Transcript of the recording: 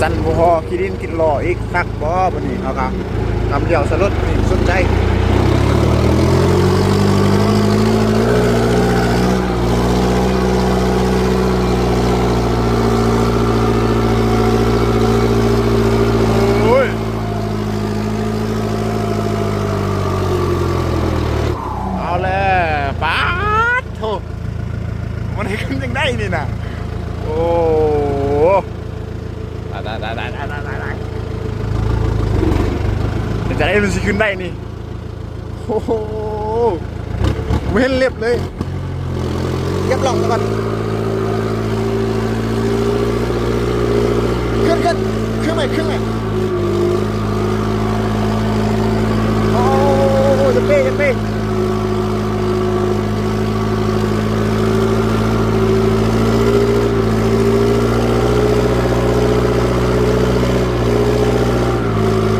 สั้นบ่พอขี้ดินกินรออีกคักบ่บัดนี้เอาครับทำเดี่ยวสลดนี่สนใจเอาแล้วป๊าดโถมันให้ขึ้นยังได้นี่นะโอ้ ได้ได้ได้ได้ได้ได้ได้แต่จะได้มันสิขึ้นได้นี่โอ้โหเว้นเรียบเลยเรียบลองซะก่อนขึ้นขึ้นขึ้นไหมขึ้นไหม